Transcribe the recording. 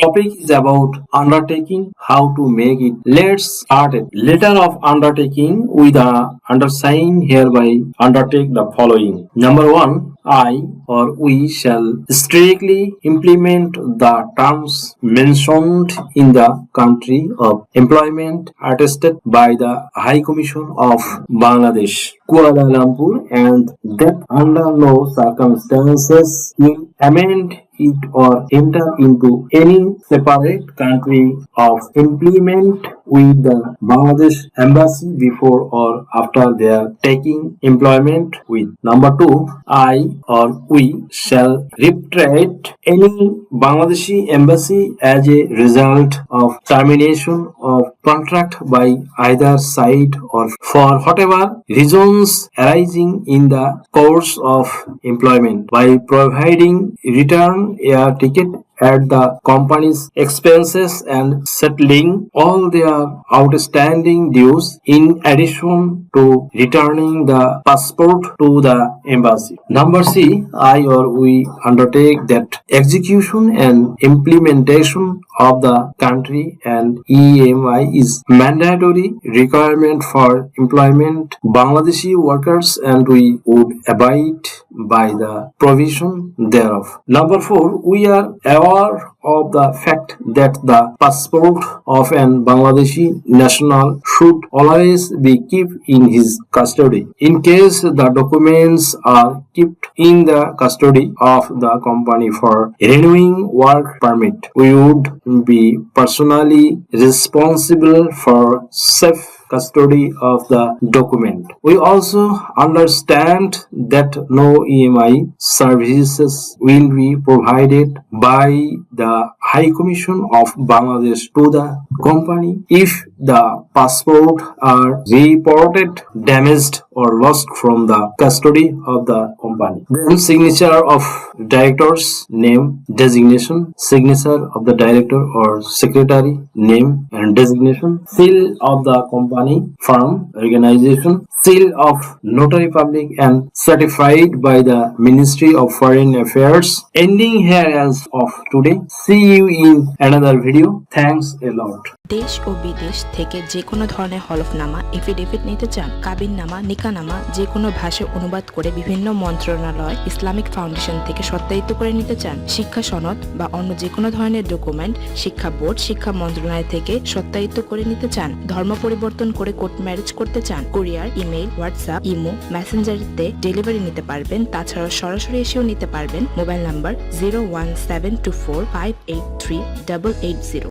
topic is about undertaking, how to make it. Let's start it. Letter of undertaking with the undersigned hereby undertake the following. Number one, I or we shall strictly implement the terms mentioned in the country of employment attested by the High Commission of Bangladesh, Kuala Lumpur, and that under no circumstances will amend it or enter into any separate country of employment with the Bangladesh embassy before or after their taking employment with. Number two, I or we shall repatriate any Bangladeshi embassy as a result of termination of contract by either side or for whatever reasons arising in the course of employment by providing return air ticket at the company's expenses and settling all their outstanding dues in addition to returning the passport to the embassy. Number C, I or we undertake that execution and implementation of the country and EMI is mandatory requirement for employment Bangladeshi workers and we would abide by the provision thereof. Number four, we are aware of the fact that the passport of an Bangladeshi national should always be kept in his custody. In case the documents are kept in the custody of the company for renewing work permit, we would be personally responsible for safe custody of the document. We also understand that no EMI services will be provided by the High Commission of Bangladesh to the company if the passport are reported damaged or lost from the custody of the company. Then signature of director's name, designation, signature of the director or secretary, name and designation, seal of the company, firm, organization, seal of notary public and certified by the Ministry of Foreign Affairs. Ending here as of today. See you in another video. Thanks a lot. দেশ ও বিদেশ থেকে যে কোনো ধরনের হলফনামা affidavit নিতে চান, কাবিননামা, নিকানামা, যে কোনো ভাষায় অনুবাদ করে বিভিন্ন মন্ত্রণালয়, ইসলামিক ফাউন্ডেশন থেকে সত্যায়িত করে নিতে চান, শিক্ষা সনদ বা অন্য যে কোনো ধরনের ডকুমেন্ট, শিক্ষা বোর্ড, শিক্ষা মন্ত্রণালয় থেকে সত্যায়িত করে নিতে চান, ধর্ম পরিবর্তন করে কোর্ট ম্যারেজ করতে চান, কুরিয়ার, ইমেইল, হোয়াটসঅ্যাপ, ইমো, মেসেঞ্জারিতে ডেলিভারি নিতে পারবেন তাছাড়া সরাসরি এসেও নিতে পারবেন, mobile number zero one seven two four five eight three double eight zero